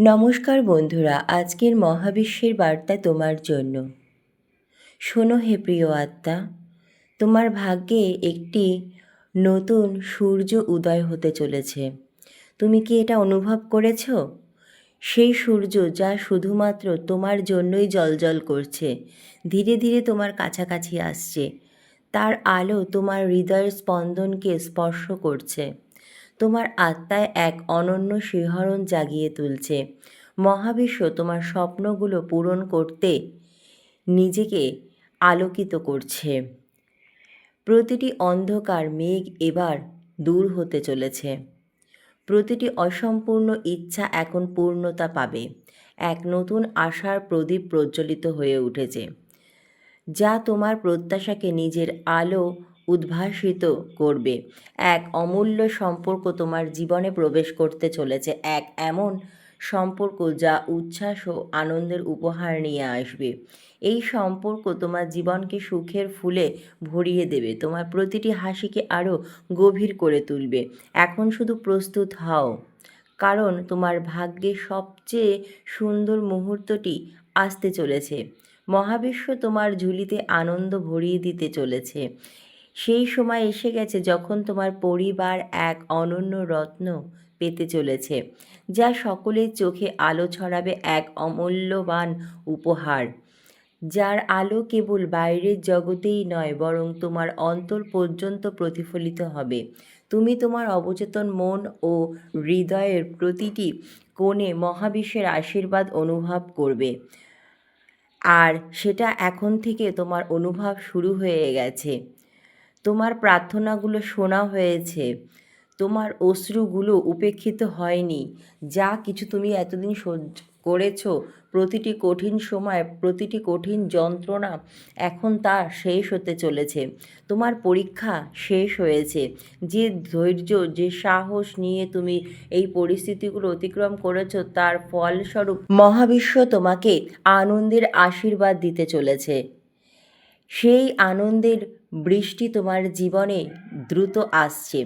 নমস্কার বন্ধুরা, আজকের মহাবিশ্বের বার্তা তোমার জন্য। শোনো হে প্রিয় আত্মা, তোমার ভাগ্যে একটি নতুন সূর্য উদয় হতে চলেছে। তুমি কি এটা অনুভব করেছ? সেই সূর্য যা শুধুমাত্র তোমার জন্যই জলজল করছে, ধীরে ধীরে তোমার কাছাকাছি আসছে। তার আলো তোমার হৃদয়ের স্পন্দনকে স্পর্শ করছে। তোমার আত্মায় এক অনন্য শিহরণ জাগিয়ে তুলছে। মহাবিশ্ব তোমার স্বপ্নগুলো পূরণ করতে নিজেকে আলোকিত করছে। প্রতিটি অন্ধকার মেঘ এবার দূর হতে চলেছে। প্রতিটি অসম্পূর্ণ ইচ্ছা এখন পূর্ণতা পাবে। এক নতুন আশার প্রদীপ প্রজ্বলিত হয়ে উঠেছে। যা তোমার প্রত্যাশাকে নিজের আলো উদ্ভাসিত করবে। এক অমূল্য সম্পর্ক তোমার জীবনে প্রবেশ করতে চলেছে। এক এমন সম্পর্ক যা উচ্ছ্বাস ও আনন্দের উপহার নিয়ে আসবে। এই সম্পর্ক তোমার জীবনকে সুখের ফুলে ভরিয়ে দেবে। তোমার প্রতিটি হাসিকে আরও গভীর করে তুলবে। এখন শুধু প্রস্তুত হও, কারণ তোমার ভাগ্যে সবচেয়ে সুন্দর মুহূর্তটি আসতে চলেছে। মহাবিশ্ব তোমার ঝুলিতে আনন্দ ভরিয়ে দিতে চলেছে। সেই সময় এসে গেছে যখন তোমার পরিবার এক অনন্য রত্ন পেতে চলেছে, যা সকলের চোখে আলো ছড়াবে এক অমূল্যবান উপহার। যার আলো কেবল বাইরের জগতেই নয়, বরং তোমার অন্তর পর্যন্ত প্রতিফলিত হবে। তুমি তোমার অবচেতন মন ও হৃদয়ের প্রতিটি কোণে মহাবিশ্বের আশীর্বাদ অনুভব করবে। আর সেটা এখন থেকে তোমার অনুভব শুরু হয়ে গেছে। তোমার প্রার্থনাগুলো শোনা হয়েছে। তোমার অশ্রুগুলো উপেক্ষিত হয়নি। যা কিছু তুমি এতদিন সহ্য করেছ, প্রতিটি কঠিন সময়, প্রতিটি কঠিন যন্ত্রণা এখন তা শেষ হতে চলেছে। তোমার পরীক্ষা শেষ হয়েছে। যে ধৈর্য, যে সাহস নিয়ে তুমি এই পরিস্থিতিগুলো অতিক্রম করেছ, তার ফলস্বরূপ মহাবিশ্ব তোমাকে আনন্দের আশীর্বাদ দিতে চলেছে। সেই আনন্দের বৃষ্টি তোমার জীবনে দ্রুত আসছে।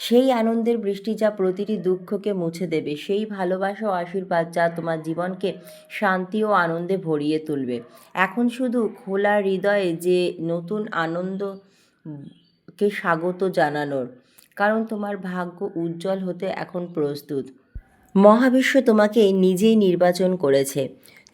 সেই আনন্দের বৃষ্টি যা প্রতিটি দুঃখকে মুছে দেবে, সেই ভালোবাসা ও আশীর্বাদ যা তোমার জীবনকে শান্তি ও আনন্দে ভরিয়ে তুলবে। এখন শুধু খোলা হৃদয়ে যে নতুন আনন্দকে স্বাগত জানানোর, কারণ তোমার ভাগ্য উজ্জ্বল হতে এখন প্রস্তুত। মহাবিশ্ব তোমাকে নিজেই নির্বাচন করেছে।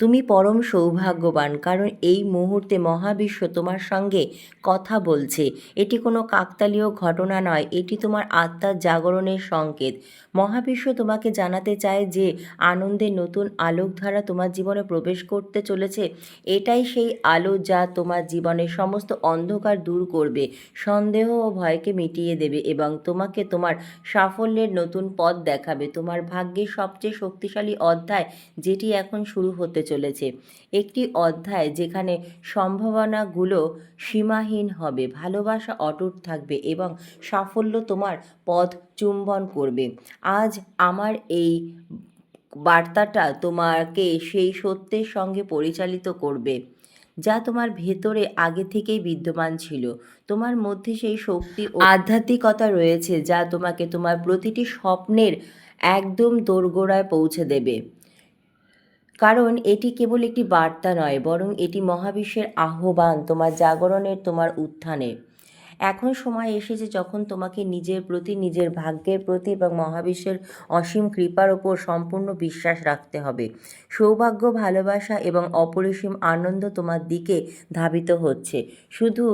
তুমি পরম সৌভাগ্যবান, কারণ এই মুহূর্তে মহাবিশ্ব তোমার সঙ্গে কথা বলছে। এটি কোনো কাকতালীয় ঘটনা নয়, এটি তোমার আত্মার জাগরণের সংকেত। মহাবিশ্ব তোমাকে জানাতে চায় যে আনন্দের নতুন আলোকধারা তোমার জীবনে প্রবেশ করতে চলেছে। এটাই সেই আলো যা তোমার জীবনের সমস্ত অন্ধকার দূর করবে, সন্দেহ ও ভয়কে মিটিয়ে দেবে এবং তোমাকে তোমার সাফল্যের নতুন পথ দেখাবে। তোমার ভাগ্যের সবচেয়ে শক্তিশালী অধ্যায়, যেটি এখন শুরু হতে চলেছে। একটি অধ্যায় যেখানে সম্ভাবনাগুলো সীমাহীন হবে, ভালোবাসা অটুট থাকবে এবং সাফল্য তোমার পথ চুম্বন করবে। আজ আমার এই বার্তাটা তোমাকে সেই সত্যের সঙ্গে পরিচালিত করবে, যা তোমার ভেতরে আগে থেকেই বিদ্যমান ছিল। তোমার মধ্যে সেই শক্তি ও আধ্যাত্মিকতা রয়েছে, যা তোমাকে তোমার প্রতিটি স্বপ্নের একদম দোরগোড়ায় পৌঁছে দেবে। কারণ এটি কেবল একটি বার্তা নয়, বরং এটি মহাবিশ্বের আহ্বান, তোমার জাগরণের, তোমার উত্থানের। এখন সময় এসেছে যখন তোমাকে নিজের প্রতি, নিজের ভাগ্যের প্রতি এবং মহাবিশ্বের অসীম কৃপার ওপর সম্পূর্ণ বিশ্বাস রাখতে হবে। সৌভাগ্য, ভালোবাসা এবং অপরিসীম আনন্দ তোমার দিকে ধাবিত হচ্ছে। শুধু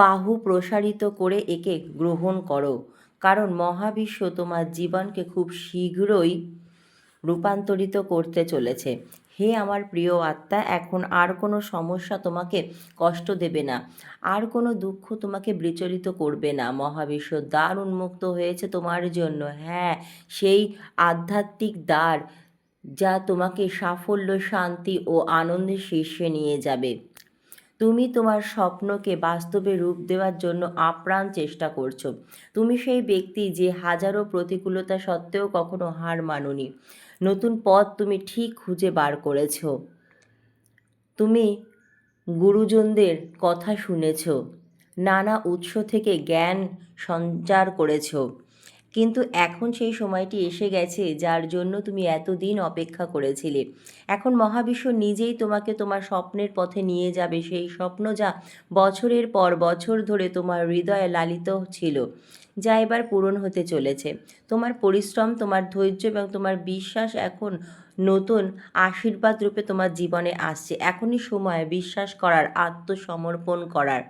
বাহু প্রসারিত করে একে গ্রহণ করো, কারণ মহাবিশ্ব তোমার জীবনকে খুব শীঘ্রই রূপান্তরিত করতে চলেছে। হে আমার প্রিয় আত্মা, এখন আর কোনো সমস্যা তোমাকে কষ্ট দেবে না। আর কোনো দুঃখ তোমাকে বিচলিত করবে না। মহাবিশ্ব দ্বার উন্মুক্ত হয়েছে তোমার জন্য। হ্যাঁ সেই আধ্যাত্মিক দ্বার যা তোমাকে সাফল্য, শান্তি ও আনন্দের শীর্ষে নিয়ে যাবে। তুমি তোমার স্বপ্নকে বাস্তবে রূপ দেওয়ার জন্য আপ্রাণ চেষ্টা করছ। তুমি সেই ব্যক্তি যে হাজারো প্রতিকূলতা সত্ত্বেও কখনো হার মাননি। নতুন পথ তুমি ঠিক খুঁজে বার করেছ। তুমি গুরুজনদের কথা শুনেছ, নানা উৎস থেকে জ্ঞান সঞ্চার করেছ। কিন্তু এখন সেই সময়টি এসে গেছে যার জন্য তুমি এতদিন অপেক্ষা করেছিলে। এখন মহাবিশ্ব নিজেই তোমাকে তোমার স্বপ্নের পথে নিয়ে যাবে, সেই স্বপ্ন যা বছরের পর বছর ধরে তোমার হৃদয়ে লালিত ছিল। যা এবার পূরণ হতে চলেছে। তোমার পরিশ্রম তোমার ধৈর্য এবং তোমার বিশ্বাস এখন নতুন আশীর্বাদ রূপে তোমার জীবনে আসছে। এখনই সময় বিশ্বাস করার, আত্মসমর্পণ করার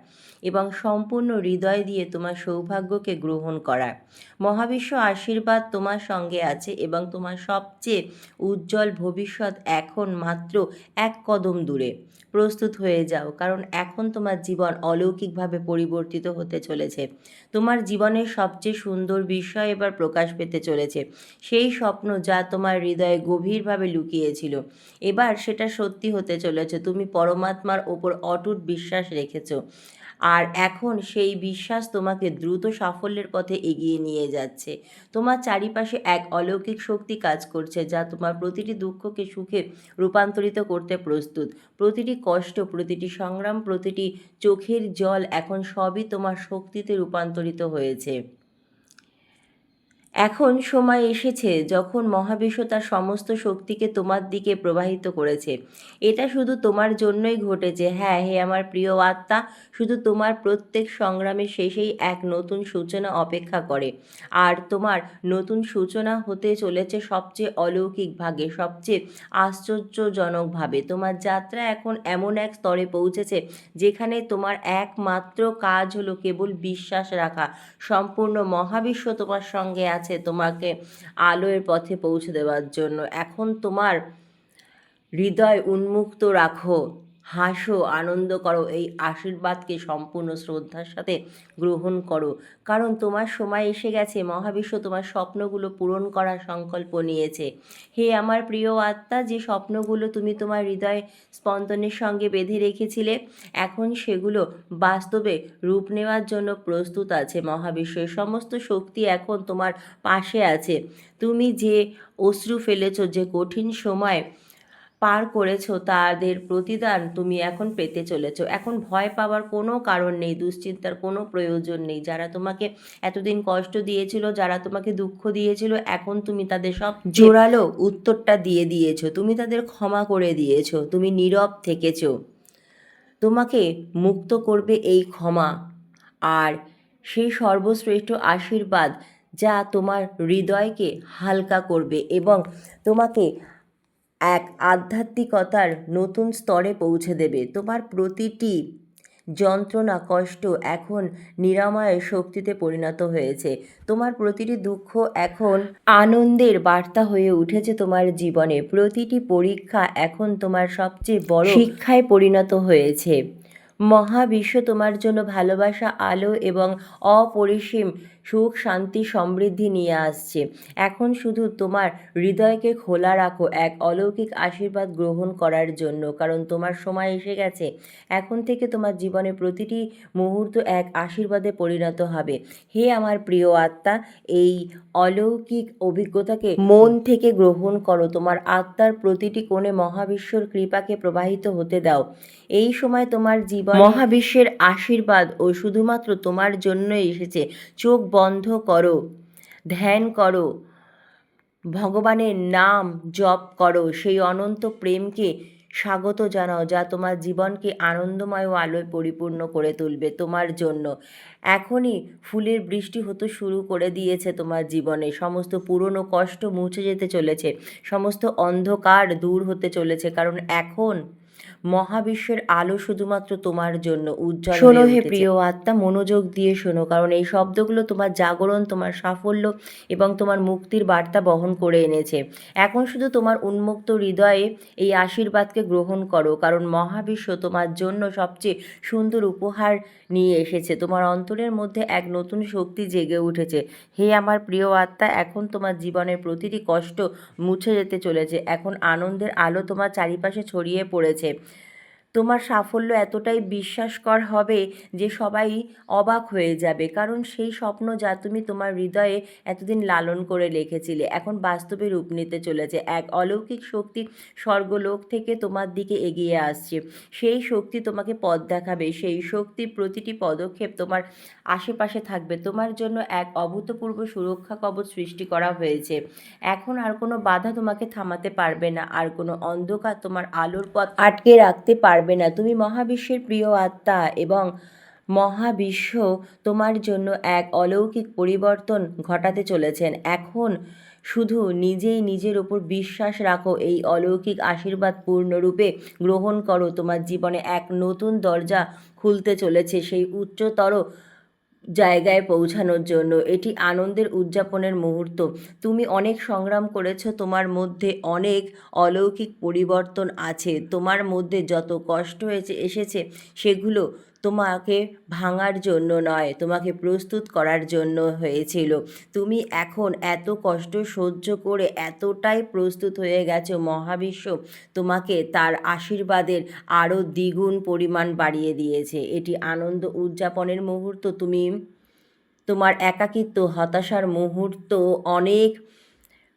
এবং সম্পূর্ণ হৃদয় দিয়ে তোমার সৌভাগ্যকে গ্রহণ করার। মহাবিশ্ব আশীর্বাদ তোমার সঙ্গে আছে এবং তোমার সবচেয়ে উজ্জ্বল ভবিষ্যৎ এখন মাত্র এক কদম দূরে। প্রস্তুত হয়ে যাও, কারণ এখন তোমার জীবন অলৌকিকভাবে পরিবর্তিত হতে চলেছে। তোমার জীবনের সবচেয়ে সুন্দর বিষয় এবার প্রকাশ পেতে চলেছে। সেই স্বপ্ন যা তোমার হৃদয়ে গভীরভাবে লুকিয়েছিল। এবার সেটা সত্যি হতে চলেছে। তুমি পরমাত্মার ওপর অটুট বিশ্বাস রেখেছো। আর এখন সেই বিশ্বাস তোমাকে দ্রুত সাফল্যের পথে এগিয়ে নিয়ে যাচ্ছে। তোমার চারিপাশে এক অলৌকিক শক্তি কাজ করছে যা তোমার প্রতিটি দুঃখকে সুখে রূপান্তরিত করতে প্রস্তুত। প্রতিটি কষ্ট, প্রতিটি সংগ্রাম, প্রতিটি চোখের জল এখন সবই তোমার শক্তিতে রূপান্তরিত হয়েছে। এখন সময় এসেছে যখন মহাবিশ্ব তার সমস্ত শক্তিকে তোমার দিকে প্রবাহিত করেছে। এটা শুধু তোমার জন্যই ঘটেছে। হ্যাঁ হে আমার প্রিয় আত্মা, শুধু তোমার প্রত্যেক সংগ্রামের শেষেই এক নতুন সূচনা অপেক্ষা করে। আর তোমার নতুন সূচনা হতে চলেছে সবচেয়ে অলৌকিক ভাগে, সবচেয়ে আশ্চর্যজনকভাবে তোমার যাত্রা এখন এমন এক স্তরে পৌঁছেছে যেখানে তোমার একমাত্র কাজ হলো কেবল বিশ্বাস রাখা। সম্পূর্ণ মহাবিশ্ব তোমার সঙ্গে তোমাকে আলোয়ের পথে পৌঁছে দেওয়ার জন্য। এখন তোমার হৃদয় উন্মুক্ত রাখো। হাসো, আনন্দ করো, এই আশীর্বাদকে সম্পূর্ণ শ্রদ্ধার সাথে গ্রহণ করো। কারণ তোমার সময় এসে গেছে, মহাবিশ্ব তোমার স্বপ্নগুলো পূরণ করার সংকল্প নিয়েছে। হে আমার প্রিয় আত্মা, যে স্বপ্নগুলো তুমি তোমার হৃদয় স্পন্দনের সঙ্গে বেঁধে রেখেছিলে, এখন সেগুলো বাস্তবে রূপ নেওয়ার জন্য প্রস্তুত আছে। মহাবিশ্বের সমস্ত শক্তি এখন তোমার পাশে আছে। তুমি যে অশ্রু ফেলেছ, যে কঠিন সময় পার করেছ তাদের প্রতিদান তুমি এখন পেতে চলেছো। এখন ভয় পাওয়ার কোনো কারণ নেই, দুশ্চিন্তার কোনো প্রয়োজন নেই। যারা তোমাকে এতদিন কষ্ট দিয়েছিল, যারা তোমাকে দুঃখ দিয়েছিল, এখন তুমি তাদের সব জোরালো উত্তরটা দিয়ে দিয়েছ। তুমি তাদের ক্ষমা করে দিয়েছ। তুমি নীরব থেকেছো। তোমাকে মুক্ত করবে এই ক্ষমা আর সেই সর্বশ্রেষ্ঠ আশীর্বাদ যা তোমার হৃদয়কে হালকা করবে এবং তোমাকে এক আধ্যাত্মিকতার নতুন স্তরে পৌঁছে দেবে। তোমার প্রতিটি যন্ত্রণা, কষ্ট এখন নিরাময়ের শক্তিতে পরিণত হয়েছে। তোমার প্রতিটি দুঃখ এখন আনন্দের বার্তা হয়ে উঠেছে তোমার জীবনে। প্রতিটি পরীক্ষা এখন তোমার সবচেয়ে বড় শিক্ষায় পরিণত হয়েছে। মহাবিশ্ব তোমার জন্য ভালোবাসা, আলো এবং অপরিসীম সুখ, শান্তি, সমৃদ্ধি নিয়ে আসছে। এখন শুধু তোমার হৃদয়কে খোলা রাখো, এক অলৌকিক আশীর্বাদ গ্রহণ করার জন্য, কারণ তোমার সময় এসে গেছে। এখন থেকে তোমার জীবনে প্রতিটি মুহূর্ত এক আশীর্বাদে পরিণত হবে। হে আমার প্রিয় আত্মা, এই অলৌকিক অভিজ্ঞতাকে মন থেকে গ্রহণ করো। তোমার আত্মার প্রতিটি কোণে মহাবিশ্বর কৃপাকে প্রবাহিত হতে দাও। এই সময় তোমার জীবন মহাবিশ্বের আশীর্বাদ ও শুধুমাত্র তোমার জন্যই এসেছে। চোখ বন্ধ করো, ধ্যান করো, ভগবানের নাম জপ করো, সেই অনন্ত প্রেমকে স্বাগত জানাও যা তোমার জীবনকে আনন্দময় ও আলোয় পরিপূর্ণ করে তুলবে তোমার জন্য। এখনই ফুলের বৃষ্টি হতে শুরু করে দিয়েছে তোমার জীবনে। সমস্ত পুরনো কষ্ট মুছে যেতে চলেছে। সমস্ত অন্ধকার দূর হতে চলেছে। কারণ এখন মহাবিশ্বের আলো শুধুমাত্র তোমার জন্য উজ্জ্বল শোনো হে প্রিয় আত্মা মনোযোগ দিয়ে শোনো কারণ এই শব্দগুলো তোমার জাগরণ তোমার সাফল্য এবং তোমার মুক্তির বার্তা বহন করে এনেছে। এখন শুধু তোমার উন্মুক্ত হৃদয়ে এই আশীর্বাদকে গ্রহণ করো কারণ মহাবিশ্ব তোমার জন্য সবচেয়ে সুন্দর উপহার নিয়ে এসেছে। তোমার অন্তরের মধ্যে এক নতুন শক্তি জেগে উঠেছে। হে আমার প্রিয় আত্মা এখন তোমার জীবনের প্রতিটি কষ্ট মুছে যেতে চলেছে। এখন আনন্দের আলো তোমার চারিপাশে ছড়িয়ে পড়েছে। তোমার সাফল্য এতটাই বিশ্বাসকর হবে যে সবাই অবাক হয়ে যাবে। কারণ সেই স্বপ্ন যা তুমি তোমার হৃদয়ে এতদিন লালন করে রেখেছিলে, এখন বাস্তবে রূপ নিতে চলেছে। এক অলৌকিক শক্তি স্বর্গলোক থেকে তোমার দিকে এগিয়ে আসছে। সেই শক্তি তোমাকে পথ দেখাবে, সেই শক্তি প্রতিটি পদক্ষেপ তোমার আশেপাশে থাকবে। তোমার জন্য এক অভূতপূর্ব সুরক্ষা কবচ সৃষ্টি করা হয়েছে। এখন আর কোনো বাধা তোমাকে থামাতে পারবে না, আর কোনো অন্ধকার তোমার আলোর পথ আটকে রাখতে পারবে না। তুমি মহাবিশ্বের প্রিয় আত্মা এবং মহাবিশ্ব তোমার জন্য এক অলৌকিক পরিবর্তন ঘটাতে চলেছেন। এখন শুধু নিজেই নিজের ওপর বিশ্বাস রাখো, এই অলৌকিক আশীর্বাদ পূর্ণরূপে গ্রহণ করো। তোমার জীবনে এক নতুন দরজা খুলতে চলেছে, সেই উচ্চতর জায়গায় পৌঁছানোর জন্য। এটি আনন্দের উদযাপনের মুহূর্ত। তুমি অনেক সংগ্রাম করেছ, তোমার মধ্যে অনেক অলৌকিক পরিবর্তন আছে। তোমার মধ্যে যত কষ্ট হয়েছে, এসেছে, সেগুলো তোমাকে ভাঙার জন্য নয়, তোমাকে প্রস্তুত করার জন্য হয়েছিল। তুমি এখন এত কষ্ট সহ্য করে এতটাই প্রস্তুত হয়ে গেছো মহাবিশ্ব, তোমাকে তার আশীর্বাদের আরও দ্বিগুণ পরিমাণ বাড়িয়ে দিয়েছে। এটি আনন্দ উদযাপনের মুহূর্ত, তুমি তোমার একাকিত্ব, হতাশার মুহূর্ত অনেক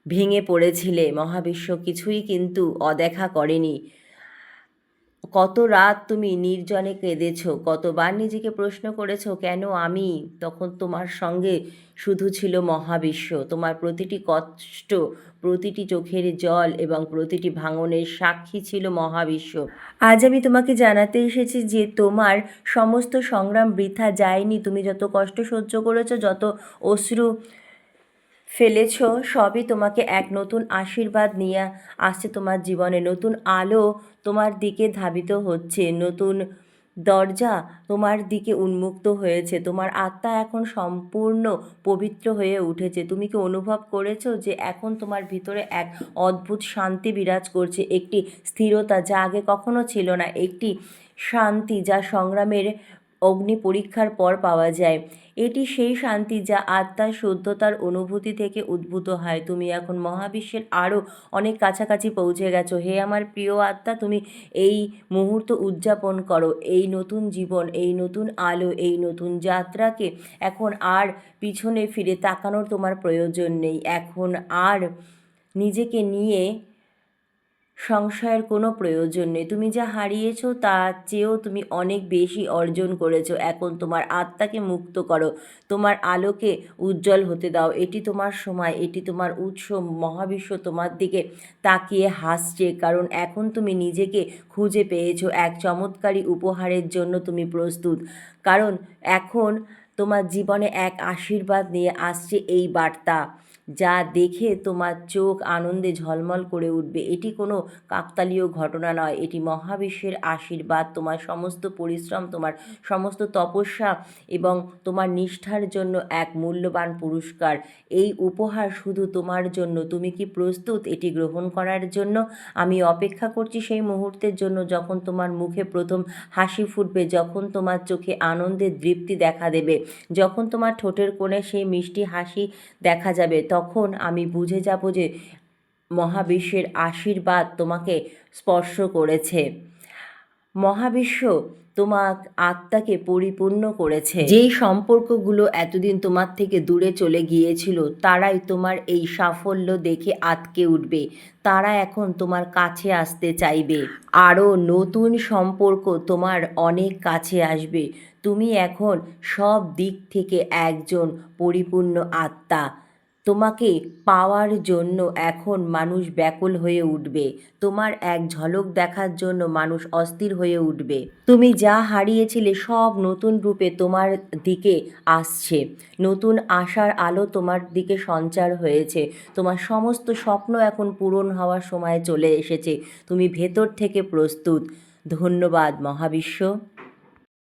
ভেঙে পড়েছিলে। মহাবিশ্ব কিছুই কিন্তু অদেখা করেনি। কত রাত তুমি নির্জনে কেঁদেছো, কতবার নিজেকে প্রশ্ন করেছ, কেন আমি? তখন তোমার সঙ্গে শুধু ছিল মহাবিশ্ব। তোমার প্রতিটি কষ্ট, প্রতিটি চোখের জল এবং প্রতিটি ভাঙনের সাক্ষী ছিল মহাবিশ্ব। আজ আমি তোমাকে জানাতে এসেছি যে তোমার সমস্ত সংগ্রাম বৃথা যায়নি। তুমি যত কষ্ট সহ্য করেছ, যত অশ্রু ফেলেছ, সবই তোমাকে এক নতুন আশীর্বাদ নিয়ে আসছে তোমার জীবনে। নতুন আলো তোমার দিকে ধাবিত হচ্ছে, নতুন দরজা তোমার দিকে উন্মুক্ত হয়েছে। তোমার আত্মা এখন সম্পূর্ণ পবিত্র হয়ে উঠেছে। তুমি কি অনুভব করেছ যে এখন তোমার ভিতরে এক অদ্ভুত শান্তি বিরাজ করছে? একটি স্থিরতা যা আগে কখনো ছিল না, একটি শান্তি যা সংগ্রামের অগ্নি পরীক্ষার পর পাওয়া যায়। এটি সেই শান্তি যা আত্মার শুদ্ধতার অনুভূতি থেকে উদ্ভূত হয়। তুমি এখন মহাবিশ্বের আরও অনেক কাছাকাছি পৌঁছে গেছো। হে আমার প্রিয় আত্মা, তুমি এই মুহূর্ত উদযাপন করো। এই নতুন জীবন, এই নতুন আলো, এই নতুন যাত্রাকে এখন আর পিছনে ফিরে তাকানোর তোমার প্রয়োজন নেই। এখন আর নিজেকে নিয়ে সংশয়ের কোনো প্রয়োজন নেই। তুমি যা হারিয়েছো তার চেয়েও তুমি অনেক বেশি অর্জন করেছ। এখন তোমার আত্মাকে মুক্ত করো। তোমার আলোকে উজ্জ্বল হতে দাও। এটি তোমার সময়, এটি তোমার উৎস। মহাবিশ্ব তোমার দিকে তাকিয়ে হাসছে, কারণ এখন তুমি নিজেকে খুঁজে পেয়েছ। এক চমৎকারী উপহারের জন্য তুমি প্রস্তুত। কারণ এখন তোমার জীবনে এক আশীর্বাদ নিয়ে আসছে এই বার্তা। যা দেখে তোমার চোখ আনন্দে ঝলমল করে উঠবে। এটি কোনো কাকতালীয় ঘটনা নয়। এটি মহাবিশ্বের আশীর্বাদ, তোমার সমস্ত পরিশ্রম, তোমার সমস্ত তপস্যা এবং তোমার নিষ্ঠার জন্য এক মূল্যবান পুরস্কার। এই উপহার শুধু তোমার জন্য। তুমি কি প্রস্তুত এটি গ্রহণ করার জন্য? আমি অপেক্ষা করছি সেই মুহূর্তের জন্য যখন তোমার মুখে প্রথম হাসি ফুটবে, যখন তোমার চোখে আনন্দের দৃপ্তি দেখা দেবে, যখন তোমার ঠোঁটের কোণে সেই মিষ্টি হাসি দেখা যাবে। তখন আমি বুঝে যাব যে মহাবিশ্বের আশীর্বাদ তোমাকে স্পর্শ করেছে। মহাবিশ্ব তোমার আত্মাকে পরিপূর্ণ করেছে। যেই সম্পর্কগুলো এতদিন তোমার থেকে দূরে চলে গিয়েছিল, তারাই তোমার এই সাফল্য দেখে আটকে উঠবে। তারা এখন তোমার কাছে আসতে চাইবে। আরও নতুন সম্পর্ক তোমার অনেক কাছে আসবে। তুমি এখন সব দিক থেকে একজন পরিপূর্ণ আত্মা। তোমাকে পাওয়ার জন্য এখন মানুষ ব্যাকুল হয়ে উঠবে। তোমার এক ঝলক দেখার জন্য মানুষ অস্থির হয়ে উঠবে। তুমি যা হারিয়েছিলে সব নতুন রূপে তোমার দিকে আসছে। নতুন আশার আলো তোমার দিকে সঞ্চার হয়েছে। তোমার সমস্ত স্বপ্ন এখন পূরণ হওয়ার সময় চলে এসেছে। তুমি ভেতর থেকে প্রস্তুত। ধন্যবাদ মহাবিশ্ব।